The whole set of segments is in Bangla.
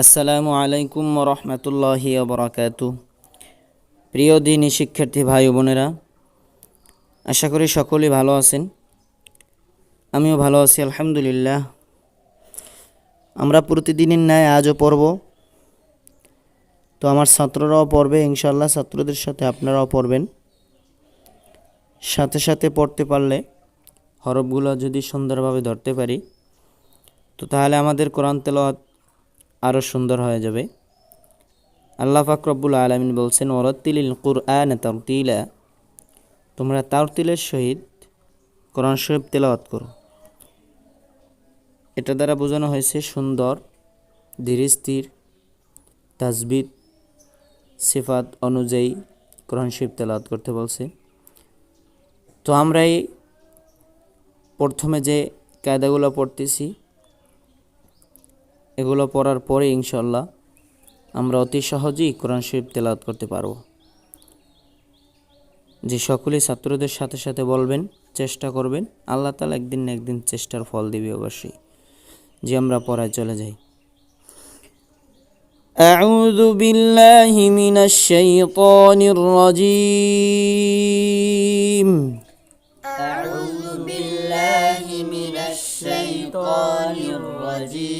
আসসালামু আলাইকুম রহমতুল্লাহি বরাকাতু প্রিয় দিনী শিক্ষার্থী ভাই বোনেরা, আশা করি সকলেই ভালো আছেন। আমিও ভালো আছি, আলহামদুলিল্লাহ। আমরা প্রতিদিনের ন্যায় আজও পড়ব। তো আমার ছাত্ররাও পড়বে ইনশাল্লাহ ছাত্রদের সাথে আপনারাও পড়বেন। সাথে সাথে পড়তে পারলে হরফগুলো যদি সুন্দরভাবে ধরতে পারি, তো তাহলে আমাদের কোরআন তেলাওয়াত আরও সুন্দর হয়ে যাবে। আল্লাহ ফাকরবুল আলমিন বলছেন, ওরত্তিলিল কুরআন তারতিলা। তোমরা তারতিলের সহিত কোরআন শরীফ তেলাওয়াত করো। এটা দ্বারা বোঝানো হয়েছে সুন্দর, ধীর স্থির তাজবিদ সিফাত অনুযায়ী কোরআন শরীফ তেলাওয়াত করতে বলছে। তো আমরা এই প্রথমে যে কায়দাগুলো পড়তেছি এগুলো পড়ার পরে ইনশাল্লাহ আমরা অতি সহজেই কোরআন শরীফ তেলাওয়াত করতে পারবো যে সকলেই ছাত্রদের সাথে সাথে বলবেন চেষ্টা করবেন আল্লাহ তালা একদিন না একদিন চেষ্টার ফল দিবে অবশ্যই যে আমরা পড়ায় চলে যাই أعوذ بالله من الشيطان الرجيم أعوذ بالله من الشيطان الرجيم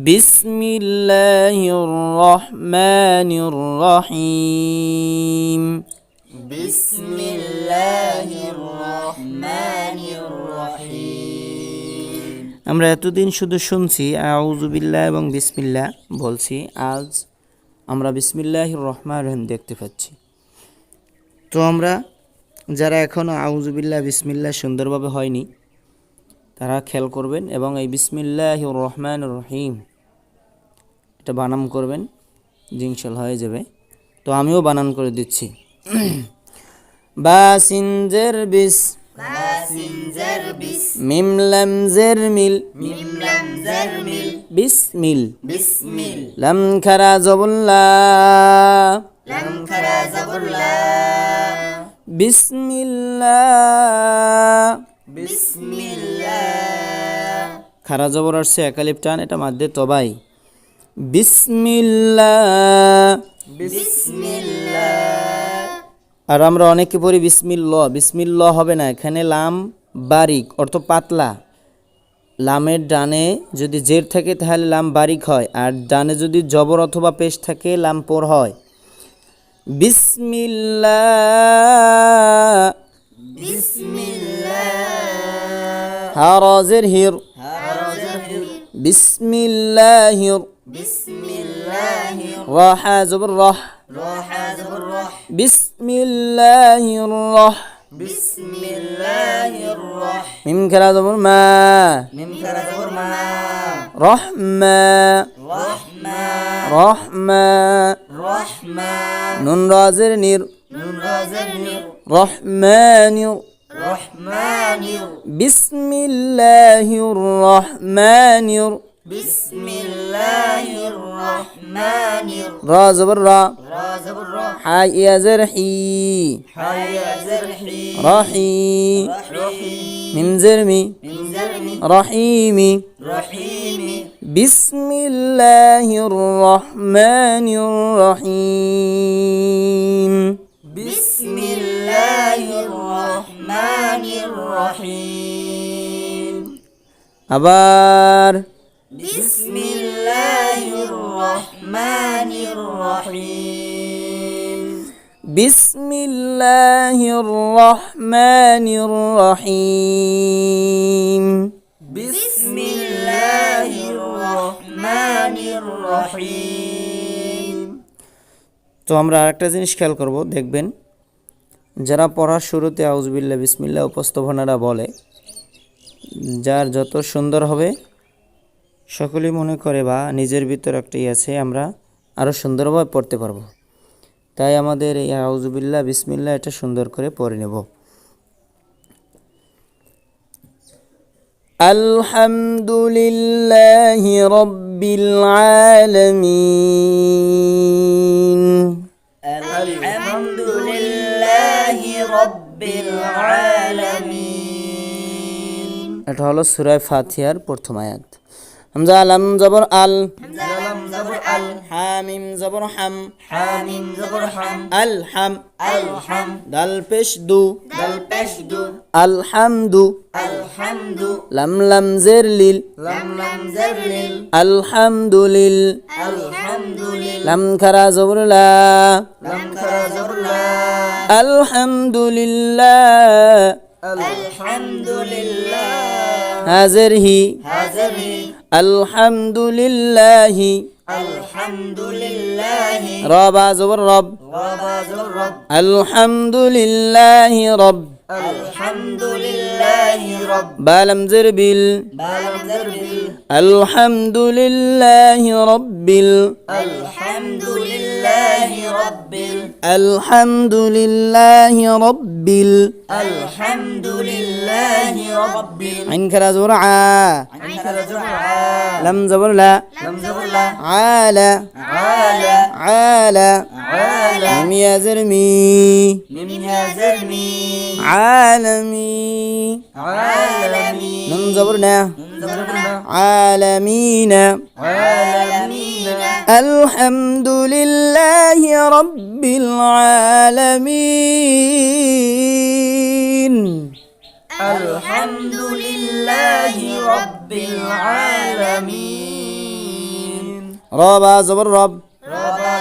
بسم الله الرحمن الرحيم بسم الله الرحمن الرحيم আমরা এতদিন শুধু শুনছি আউজুবিল্লাহ এবং বিসমিল্লাহ বলছি আজ আমরা বিসমিল্লাহ রহমান রহিম দেখতে পাচ্ছি তো আমরা যারা এখনও আউজুবিল্লাহ বিসমিল্লাহ সুন্দরভাবে হয়নি তারা খেয়াল করবেন এবং এই বিসমিল্লাহ রহমান রহিম এটা বানাম করবেন জিংশাল হয়ে যাবে। তো আমিও বানান করে দিচ্ছি। বাসিনজের বিস মিম মিল। বিসমিল। খারা খারা জবর আসছে একালিপ টান এটা মাধ্যে তবাই। আর আমরা অনেকে পড়ি বিসমিল্ল বিসমিল্ল হবে না এখানে লাম বারিক অর্থ পাতলা। লামের ডানে যদি জের থাকে তাহলে লাম বারিক হয় আর ডানে যদি জবর অথবা পেশ থাকে লাম পোর হয়। বিসমিল্লা হির। বিসমিল্লা হির। بسم الله راح زبر راح راح زبر راح بسم الله الرح بسم الله الرح ميم كلا زبر ما ميم كلا زبر ما رحمة رحمة رحمة رحمة نون رازر نير نون رازر نير رحمن رحمن بسم الله الرحمن الرحيم بسم الله الرحمن الرحيم راز برا راز برا حي يا زرحي حي يا زرحي رحي رحي من زرمي من زرمي رحيمي رحيمي بسم الله الرحمن الرحيم بسم الله الرحمن الرحيم أبار بسم الله الرحمن الرحيم بسم الله الرحمن الرحيم بسم الله الرحمن الرحيم তো আমরা আরেকটা জিনিস খেয়াল করব দেখবেন যারা পড়ার শুরুতে আউজবিল্লা বিসমিল্লা উপস্থাপনারা বলে যার যত সুন্দর হবে সকলেই মনে করে বা নিজের ভিতর একটাই আছে আমরা আরও সুন্দরভাবে পড়তে পারব। তাই আমাদের এই আউজুবিল্লা বিসমিল্লা এটা সুন্দর করে পড়ে নেব। আলহামদুলিল্লাহি রব্বিল আলামিন। এটা হলো সূরা ফাতিহার প্রথম আয়াত। হামজা লাম জবর আল। হামিম জবর হাম। হামিম জবর হাম। আল হাম। আল হাম। দাল পেশ দু। দাল পেশ দু। আলহামদু আলহামদু লাম লাম জের লিল। লাম লাম জের লিল। আলহামদুলিল আলহামদুলিল লাম খারা জবর লা। লাম খারা জবর লা। আলহামদুলিল্লাহ আলহামদুলিল্লাহ হাজের হি। হাজারি আলহামদুলিল্লাহি আলহামদুলিল্লাহ রবা জবর রব রাবা জবর রব আলহামদুলিল্লাহি রব আলহামদুলিল্লাহ রব বালাম জের বিল বালাম জের বিল আলহামদুলিল্লাহি রব্বিল আলহামদুলিল্লাহ رب الحمد لله رب الحمد لله رب عين كلا زرعا عين كلا زرعا لم زبر لا. لم زبر لا. عالا عالا عالا عالا ميم يا زرمي ميم يا زرمي عالمي. عالمي. لم زبرنا عالمين. الحمد لله رب العالمين. الحمد لله رب العالمين. رب زبر رب. رب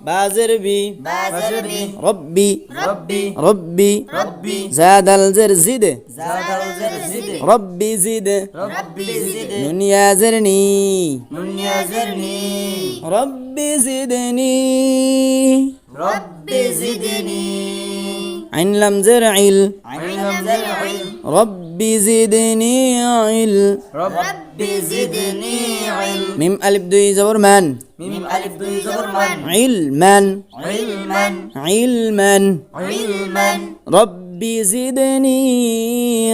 بازربي بازربي ربي ربي ربي ربي زاد الزر زد زاد الزر زد ربي زد ربي زد نون يا زرني نون يا زرني ربي زدني ربي زدني عن لم زرع عين لم زرع رب زدني عل رب زدني عل ميم ألف دوي زور من ميم ألف دوي زور من علما. علما. علما. علما. رب زدني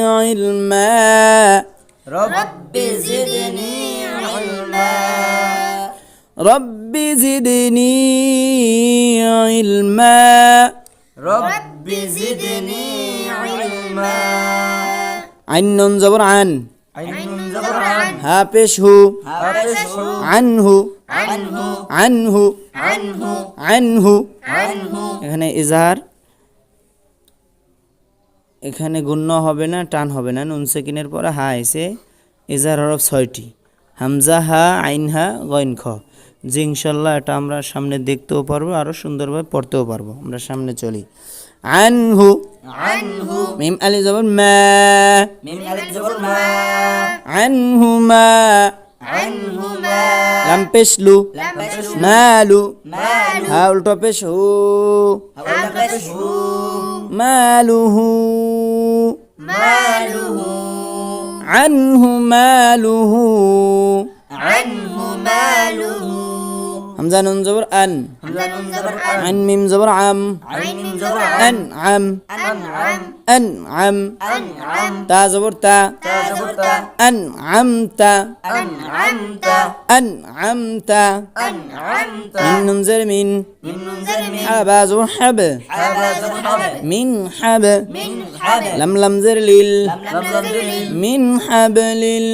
علما. رب زدني علما. رب زدني علما. رب রব্বি জিদনি ইলমা عن زبر عن আইন জবর আন ها পেশ হু হাফেশু عنه আনহু عنه আনহু عنه আনহু এখানে ইজহার এখানে গুণ্য হবে না টান হবে না নুন সেকিনের পরে হা এসে ইজহার হরফ ছয়টি হামজা হা আইন হা গইন খ যে ইনশাল্লাহ এটা আমরা সামনে দেখতেও পারবো আরও সুন্দরভাবে পড়তেও পারবো আমরা সামনে চলি আনহু আনহু মিম আলি জবর মা মিম আলিফ জবর মা আনহু মা আনহু মা লাম পেশলু লাপেশু মালু মালু হা উল্টো পেশ হু হাওলাপেশু মালুহু মালুহু আনহু মালুহু আনহু মালুহু হামজা নুন জবর আন হামজা নুন জবর আন আন মিম জবর আম আইন মিম জবর আন আম আনআম আন আম আনআম তা জবর তা তা জবর তা আন আমতা আনআমতা আন আমতা আনআমতা মিন নুন জের মিন মিম নুন জের মিন হাবা জবর হাব হাবা জবর হাব মিন হাব মিন হাব লাম লাম জের লিল লাম লাম জের লিল মিন হাবলিল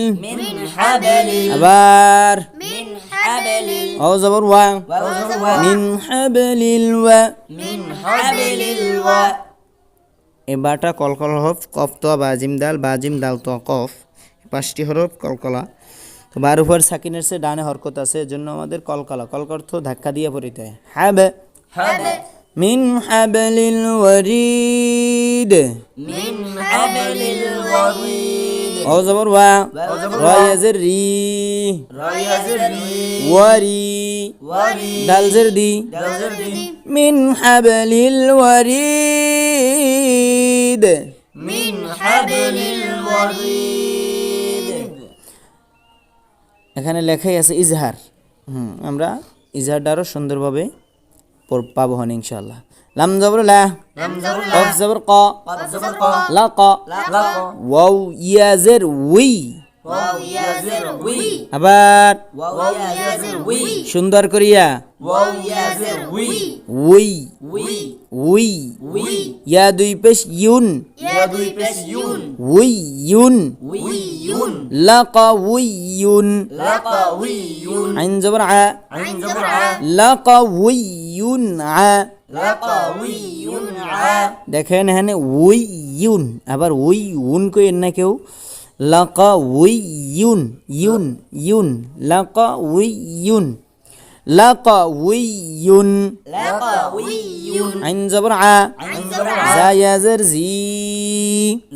ওয়া জবর ওয়া মিন হাবলিল ওয়া মিন হাবলিল ওয়া এই বাটা কলকল হরফ কফ তো বাজিম দাল বাজিম দাল তো কফ। পাঁচটি হরফ কলকলা। তো বার উপর সাকিনের সে ডানে হরকত আছে এজন্য আমাদের কলকলা। কলকর তো ধাক্কা দিয়ে পড়িতে হয়। হাব। মিন হাবলিল ওয়ারিদ। মিন হাবলিল ওয়ারিদ। ও জবর ওয়া রায়াজের রি রায়া জের রি ওয়ারি ওয়ারি দাল জের দি দাল জের দি মিন হাবলিল ওয়ারিদ মিন হাবলিল ওয়ারিদ এখানে লেখাই আছে ইজহার। হুম আমরা ইজহারটা আরও সুন্দরভাবে পাবো হন ইনশাল্লাহ লাম জবর লা কফ জবর ক লা ক ওয়াও ইয়াজের উই আবার সুন্দর করিয়া উই উই উই। উই। উই ইয়া দুই পেশ ইউন। ইয়া দুই পেশ ইউন। উই ইউন। উই ইউন। লাকাউইয়ুন লাকাউইয়ুন আইন জবর আ। আইন জবর আ। লাকাউইয়ুন আ। দেখেন এখানে উই ইউন। আবার উই উন কইেন না কেউ? লাকা উই ইউন। ইউন ইউন। লাকা উই ইউন। লাকা উই ইউন লাকাউইয়ুন আইন জবর আ আইন জবর আ জায়াজের জি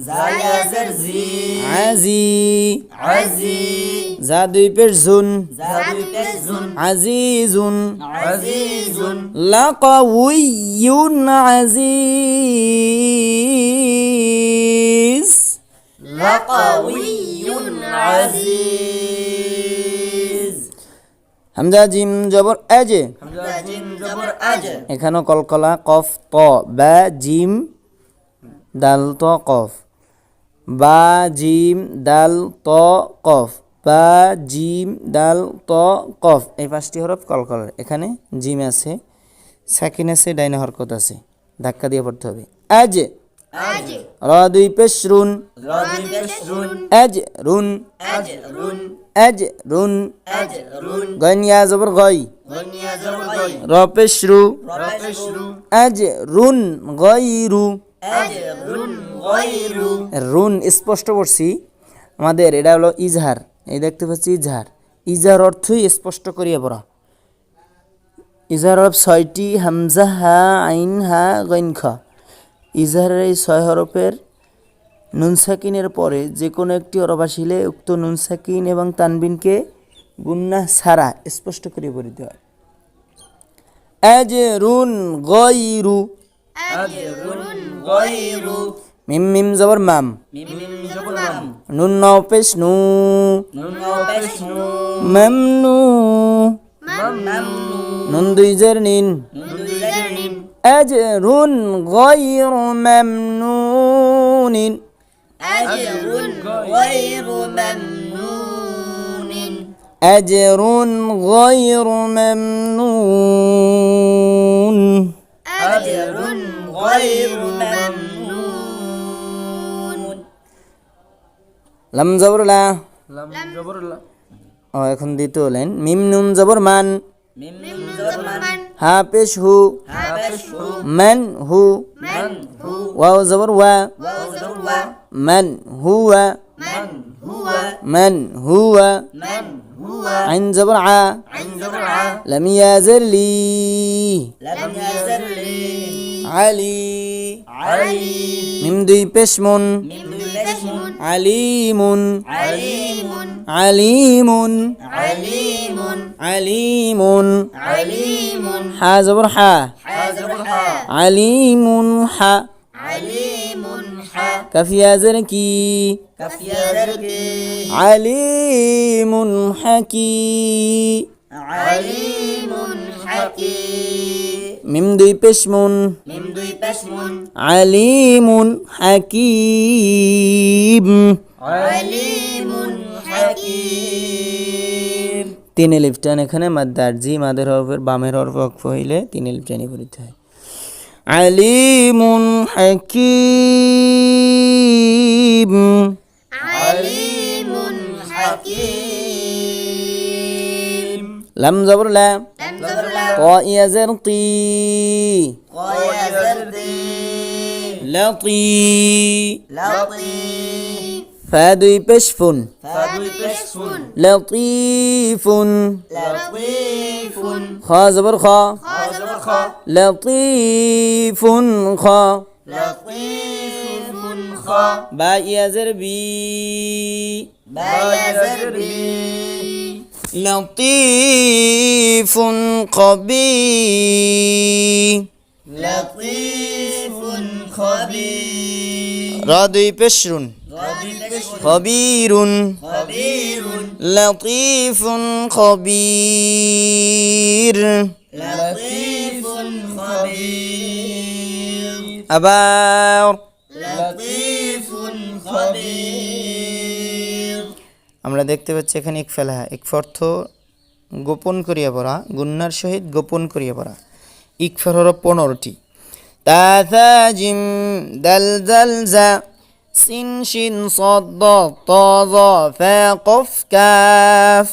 জায়াজার জি আজি আজি জা দুই পেশ জুন জাদু পেজুন হামজা জিম জবর আজ। এখানেও কলকলা কফ ত বা জিম দাল ত কফ। বা জিম দাল ত কফ। বা জিম দাল ত কফ। এই পাঁচটি হরফ কলকলার। এখানে জিম আছে সাকিন আছে ডাইনা হরকত আছে। ধাক্কা দিয়ে পড়তে হবে। আজ। র দুই পেশ রুন রাদি পেশরুন আজ রুন আজ রুন আজ রুন স্পষ্ট করছি। আমাদের এটা হলো ইজহার। এই দেখতে পাচ্ছি ইজহার। ইজহার অর্থই স্পষ্ট করিয়া পড়া। ইজহার ছয়টি হামজা হা আইন হা গৈন খ। ইজহারের এই ছয় হরফের নুন সাকিনের পরে যে কোনো একটি হরফ আসিলে উক্ত নুনসাকিন এবং তানবিনকে গুন্না ছাড়া স্পষ্ট করে পড়িতে হয়। এজ রুন গইরু আজ গয়রু। মিম মিম জবর মাম। মিম মিম জবর মাম। নুন নাও পেশ নু। নুন পেশনু মামনু মাম নুন দুই জের নিন। নুন দুজারিন আজরুন গয়রু মামনুনিন আজরুন গয়রু মামনুন আজরুন গয়রু মামনুন আজরুন গয়রু মামনুন লাম জবর লা ও এখন দ্বিতীয় লাইন মিম নুন জবর মান. মিম মিম জবর মান. هابش هو. من هو. واو زبر و من هو. من هو. عين زبر ع. لم يزر لي. علي. ميم دي بشمون عليم. عليم. عليم. عليم. عليم. عليم. حا زبر حا عليم ح عليم ح كف يا زركي. كف يا زركي. عليم حكي. عليم حكي. মিম দুই পেশমুন মিম দুই পেশমুন আলিমুন হাকিম। আলিমুন হাকিম। তিন এলিফ টান এখানে মাদ্দার জি মাদের হরফের বামের হরফ ওয়াকফ হইলে তিন এলিফ টানি পড়িতে হয়। আলিমুন হাকিম। আলিমুন হাকিম। লাম জবর লাম জবর লা ক ইয়াজের তি কয়াজার দি লাতি লাতিফ ফা দুই পেশফুন ফা দুই পেশফুন লতিফুন লাতিফুন খ জবর খ খা জবর খ লতিফুন খ লাতিফুন খ বা ইয়াজের لطيف خبير. لطيف خبير. راضي بشر. خبير. خبير. لطيف خبير. لطيف خبير. أبار. لطيف خبير. আমরা দেখতে পাচ্ছি এখানে এক ফেলা এক অর্থ গোপন করিয়া পড়া, গুন্নার সহিত গোপন করিয়া পড়া। ইকফার হরফ পনেরোটি। জিম জাল জা শিন ত জ কফ কাফ।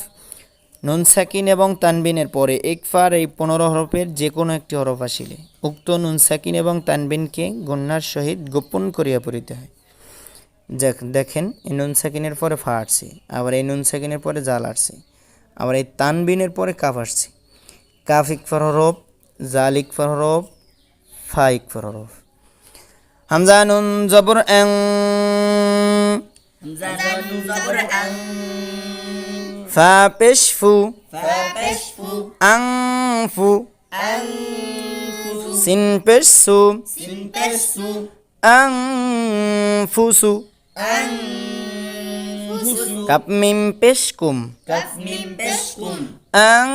নুন সাকিন এবং তানবিনের পরে ইকফার এই পনেরো হরফের যে কোনো একটি হরফ আসিলে। উক্ত নুন সাকিন এবং তানবিনকে গণ্যার সহিত গোপন করিয়া পড়িতে হয়। দেখেন এই নুন সাকিনের পরে ফা আসছে আবার এই নুন সাকিনের পরে জাল আসছে আবার এই তানবিনের পরে কাফ আসছে কাফ ইকফার হরফ জাল ইকফার হরফ ফা ইকফার হরফ। হামজা নুন জবর নুন ফা পেশ ফু। ফা ফু। আং ফু। সিন পেশ সু। আং ফুসু আং ফুসু কাপ মিম পেশ কুম কাফ মিম পেশ কুম আং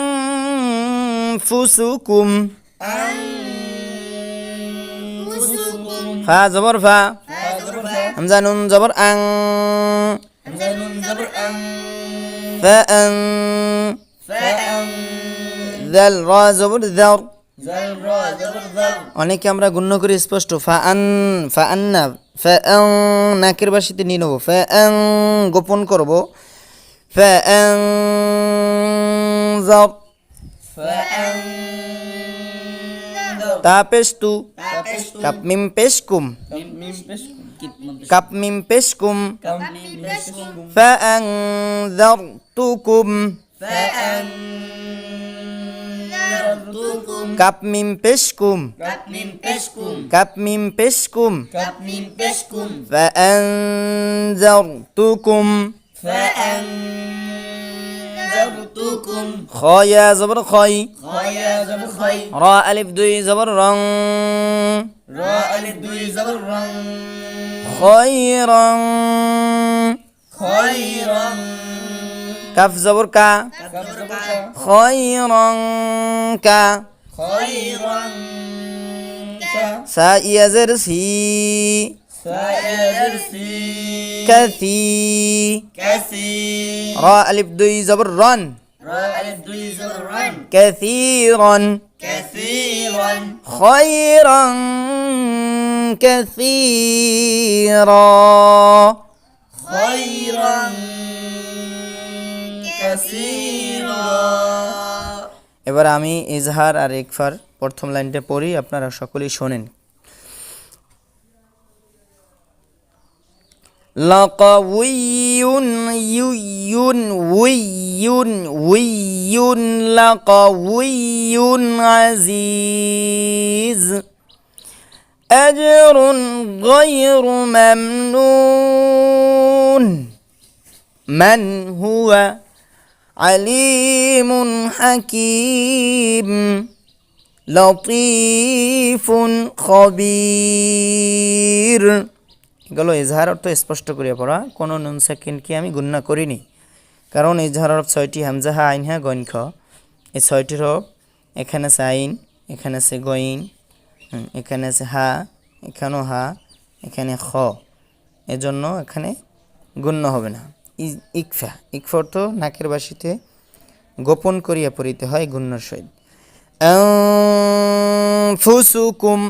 ফুসুকুম আং ফুসুকুম ফা জবর ফা ফা জবর ফা হামজা অনেকে আমরা গুণ্য করি স্পষ্ট ফা আন ফা আন্না ফা নাকের বাসিতে নিয়ে নেব ফা গোপন করব ফা জাব তা পেশ তু তা পেশ তু কাপ মিম পেশ কুম মিম মিম পেশ কুম কিত মম পেশ কাপ মিম পেশ কুম কাম মিম পেশ কুম ফা আং জার তুকুম। ফা আং তুকুম কাপ মিম পেশ কুম কাপ মিম পেশ কুম কাপ মিম পেশ কুম কাপ মিম পেশ কুম ফা আং জার তুকুম ফা আং তুকুম খয়া জবর খয় খয়া জবর খয় রা كف زبر كا خيرا كا خيرا سا يزر سي كثي. كثي راء ألف دوي زبر رن راء ألف دوي زبر رن كثيرا كثيرا. خيرا كثيرا. خيرا এবার আমি ইজহার আর ইকফার প্রথম লাইনটা পড়ি আপনারা সকলেই শোনেন لقوي يي وي وي لقوي عزيز أجر غير ممنون من هو عليم حكيم لطيف خبير এগুলো এজাহার অর্থ স্পষ্ট করিয়া পড়া কোনো নুন সেকেন্ডকে আমি গণ্য করিনি কারণ এজাহার অর্থ ছয়টি হামজাহা আইন হ্যাঁ গইন খ এই ছয়টির হরফ এখানে আছে আইন এখানে আছে গইন হুম, এখানে আছে হা এখানেও হা এখানে খ এজন্য এখানে গণ্য হবে না ই- ইকফা ইকফা অর্থ নাকের বাসিতে গোপন করিয়া পড়িতে হয় গুণ্যর সহিত ফুসুকুম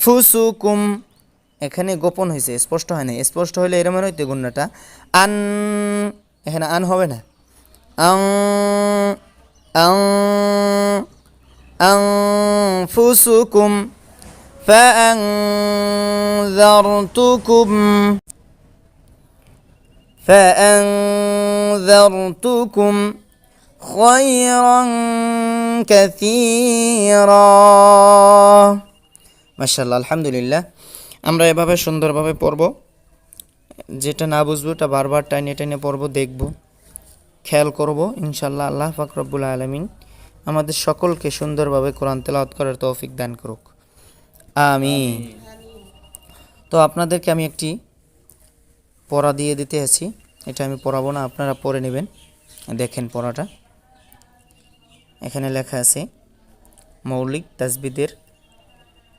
ফুসুকুম এখানে গোপন হয়েছে স্পষ্ট হয় না স্পষ্ট হলে এরম হইতে গুণ্যটা আন এখানে আন হবে না আং আং أنفسكم فأنذرتكم فأنذرتكم خيرا كثيرا মাশাল্লাহ আলহামদুলিল্লাহ আমরা এভাবে সুন্দরভাবে পড়ব যেটা না বুঝবো ওটা বারবার টাইনে টাইনে পড়ব দেখব খেয়াল করব ইনশাল্লাহ আল্লাহ ফাকরবুল আলমিন আমাদের সকলকে সুন্দরভাবে কোরআন তেলাওয়াত করার তৌফিক দান করুক আমি তো আপনাদেরকে আমি একটি পড়া দিয়ে দিতে আছি এটা আমি পড়াবো না, আপনারা পড়ে নেবেন। দেখেন পড়াটা। এখানে লেখা আছে, মৌলিক তাজবিদের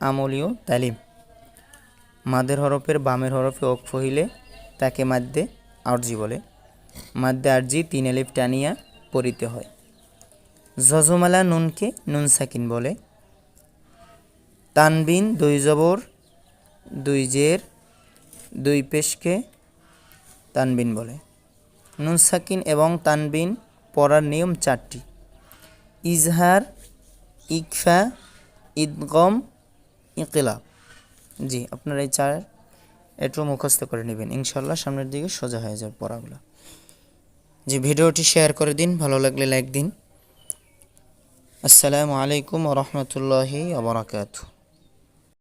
আমলীয় তালিম। মাদের হরফের বামের হরফে অক্ষ হইলে তাকে মাদ্দে আরজি বলে। মাদ্দে আরজি তিন এলিফ টানিয়া পড়িতে হয়। জজমালা নুনকে নুন সাকিন বলে। তানবিন দুই জবর, দুই জের, দুই পেশকে তানবিন বলে। নুন সাকিন এবং তানবিন পড়ার নিয়ম চারটি। ইজহার, ইকফা ইদগম ইকলাব। জি, আপনারা এই চার একটু মুখস্থ করে নেবেন। ইনশাল্লাহ সামনের দিকে সোজা হয়ে যাবে পড়াগুলো। জি, ভিডিওটি শেয়ার করে দিন, ভালো লাগলে লাইক দিন। আসসালামু আলাইকুম রহমতুল্লাহি আবরাকাতু